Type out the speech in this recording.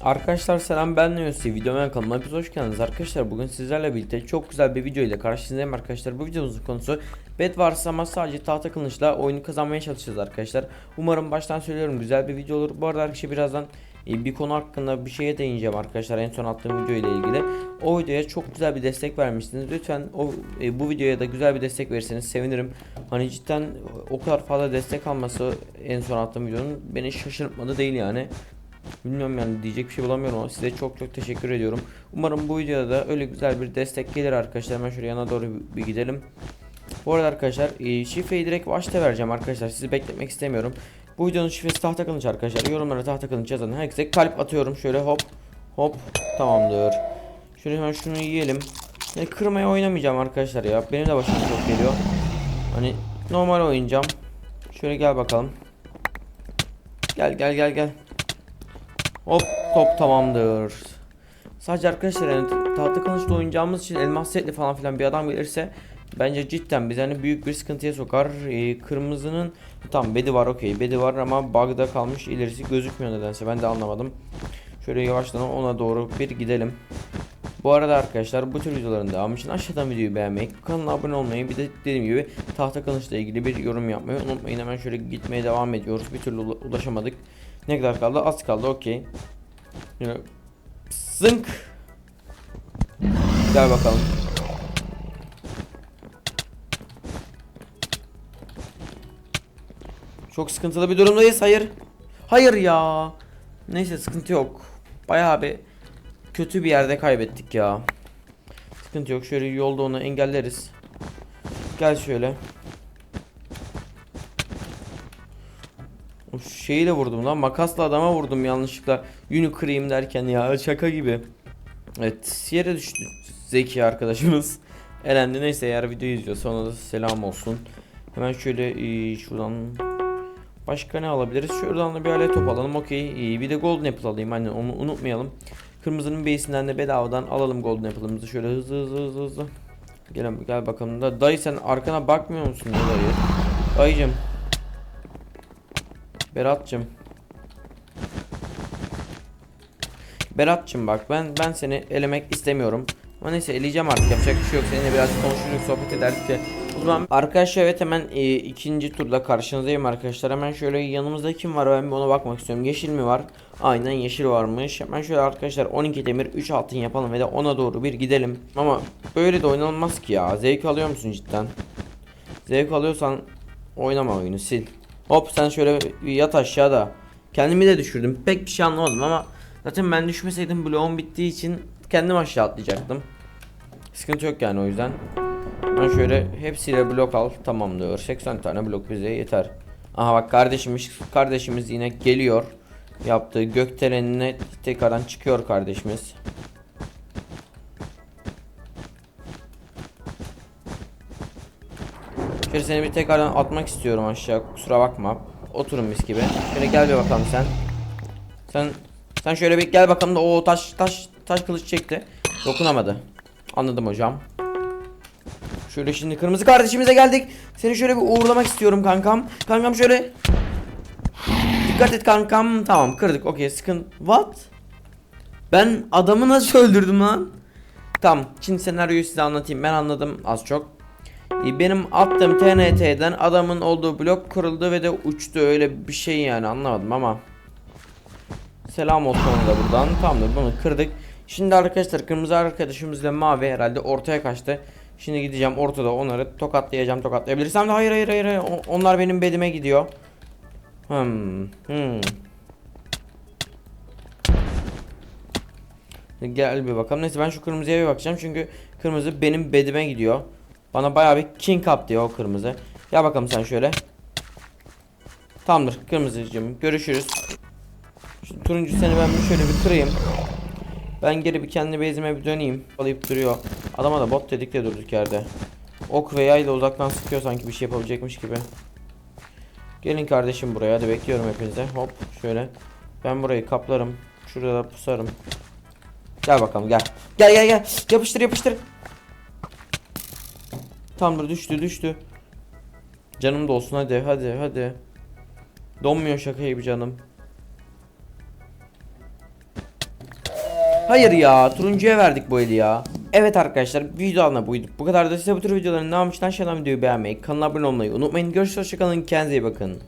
Arkadaşlar selam ben Neyose videoma kanalıma hepiniz hoş geldiniz. Arkadaşlar bugün sizlerle birlikte çok güzel bir video ile karşınızdayım. Arkadaşlar bu videomuzun konusu bet varsa ama sadece tahta kılıçla oyunu kazanmaya çalışacağız arkadaşlar. Umarım baştan söylüyorum güzel bir video olur. Bu arada arkadaşlar birazdan e, bir konu hakkında bir şeye değineceğim arkadaşlar en son attığım video ile ilgili. O videoya çok güzel bir destek vermiştiniz lütfen o e, bu videoya da güzel bir destek verirseniz sevinirim. Hani cidden o kadar fazla destek alması en son attığım videonun beni şaşırtmadı değil yani Bilmiyorum yani diyecek bir şey bulamıyorum ama size çok çok teşekkür ediyorum. Umarım bu videoda da öyle güzel bir destek gelir arkadaşlar. Hemen şuraya yana doğru bir, gidelim. Bu arada arkadaşlar e, şifreyi direkt başta vereceğim arkadaşlar. Sizi bekletmek istemiyorum. Bu videonun şifresi tahta kılıç arkadaşlar. Yorumlara tahta kılıç yazın. Herkese kalp atıyorum. Şöyle hop hop tamamdır. Şöyle hemen şunu yiyelim. Yani kırmaya oynamayacağım arkadaşlar ya. Benim de başım çok geliyor. Hani normal oynayacağım. Şöyle gel bakalım. Gel gel gel gel. Hop top tamamdır. Sadece arkadaşlar yani tahta kılıçla oynayacağımız için elmas setli falan filan bir adam gelirse bence cidden bizi hani büyük bir sıkıntıya sokar. Ee, kırmızının tam bedi var okey bedi var ama bug'da kalmış ilerisi gözükmüyor nedense ben de anlamadım. Şöyle yavaştan ona doğru bir gidelim. Bu arada arkadaşlar bu tür videoların devamı için aşağıdan videoyu beğenmeyi, kanala abone olmayı bir de dediğim gibi tahta kılıçla ilgili bir yorum yapmayı unutmayın. Hemen şöyle gitmeye devam ediyoruz. Bir türlü ula- ulaşamadık. Ne kadar kaldı? Az kaldı okey. Zınk. Gel bakalım. Çok sıkıntılı bir durumdayız. Hayır. Hayır ya. Neyse sıkıntı yok. Bayağı bir kötü bir yerde kaybettik ya. Sıkıntı yok. Şöyle yolda onu engelleriz. Gel şöyle. Of, şeyi de vurdum lan. Makasla adama vurdum yanlışlıkla. Yünü kırayım derken ya şaka gibi. Evet yere düştü. Zeki arkadaşımız. Elendi neyse eğer video izliyorsa ona da selam olsun. Hemen şöyle e, şuradan Başka ne alabiliriz? Şuradan da bir alet top alalım. Okey. Bir de golden apple alayım. Hani onu unutmayalım. Kırmızının base'inden de bedavadan alalım golden apple'ımızı. Şöyle hızlı hızlı hızlı hızlı. Gel, gel bakalım da. Dayı sen arkana bakmıyor musun ya dayı? Dayıcım. Berat'cım. Berat'cım bak ben ben seni elemek istemiyorum. Ama neyse eleyeceğim artık yapacak bir şey yok. Seninle biraz konuşurduk sohbet ederdik de. O zaman arkadaşlar evet hemen e, ikinci turda karşınızdayım arkadaşlar. Hemen şöyle yanımızda kim var ben bir ona bakmak istiyorum. Yeşil mi var? Aynen yeşil varmış. Hemen şöyle arkadaşlar 12 demir 3 altın yapalım ve de ona doğru bir gidelim. Ama böyle de oynanmaz ki ya. Zevk alıyor musun cidden? Zevk alıyorsan oynama oyunu sil. Hop sen şöyle yat aşağıda. Kendimi de düşürdüm. Pek bir şey anlamadım ama zaten ben düşmeseydim bloğum bittiği için kendim aşağı atlayacaktım. Sıkıntı yok yani o yüzden. Ben şöyle hepsiyle blok al. Tamamdır. 80 tane blok bize yeter. Aha bak kardeşimiz kardeşimiz yine geliyor. Yaptığı gökdelenine tekrardan çıkıyor kardeşimiz. Şöyle seni bir tekrardan atmak istiyorum aşağı. Kusura bakma. Oturun mis gibi. Şöyle gel bir bakalım sen. Sen sen şöyle bir gel bakalım da o taş taş taş kılıç çekti. Dokunamadı. Anladım hocam. Şöyle şimdi kırmızı kardeşimize geldik. Seni şöyle bir uğurlamak istiyorum kankam. Kankam şöyle. Dikkat et kankam. Tamam kırdık. Okey sıkın. What? Ben adamı nasıl öldürdüm lan? Tamam. Şimdi senaryoyu size anlatayım. Ben anladım az çok. Ee, Benim attığım TNT'den adamın olduğu blok kırıldı ve de uçtu. Öyle bir şey yani anlamadım ama. Selam olsun da buradan. Tamamdır bunu kırdık. Şimdi arkadaşlar kırmızı arkadaşımızla mavi herhalde ortaya kaçtı. Şimdi gideceğim ortada onları tokatlayacağım tokatlayabilirsem de hayır hayır hayır, hayır. Onlar benim bedime gidiyor. Hmm. Hmm. Gel bir bakalım. Neyse ben şu kırmızıya bir bakacağım çünkü kırmızı benim bedime gidiyor. Bana bayağı bir king up diyor o kırmızı. Gel bakalım sen şöyle. Tamamdır kırmızıcığım görüşürüz. Şu turuncu seni ben bir şöyle bir kırayım. Ben geri bir kendi base'ime bir döneyim. Alayıp duruyor. Adama da bot dedik de durduk yerde. Ok ve yayla uzaktan sıkıyor sanki bir şey yapabilecekmiş gibi. Gelin kardeşim buraya hadi bekliyorum hepinize. Hop şöyle. Ben burayı kaplarım. Şurada da pusarım. Gel bakalım gel. Gel gel gel. Yapıştır yapıştır. Tamamdır düştü düştü. Canım da olsun hadi hadi hadi. Donmuyor şaka gibi canım. Hayır ya turuncuya verdik bu eli ya. Evet arkadaşlar videolarına buyduk. Bu kadar da size bu tür videoların devamı için aşağıdan videoyu beğenmeyi, kanala abone olmayı unutmayın. Görüşürüz hoşçakalın kendinize iyi bakın.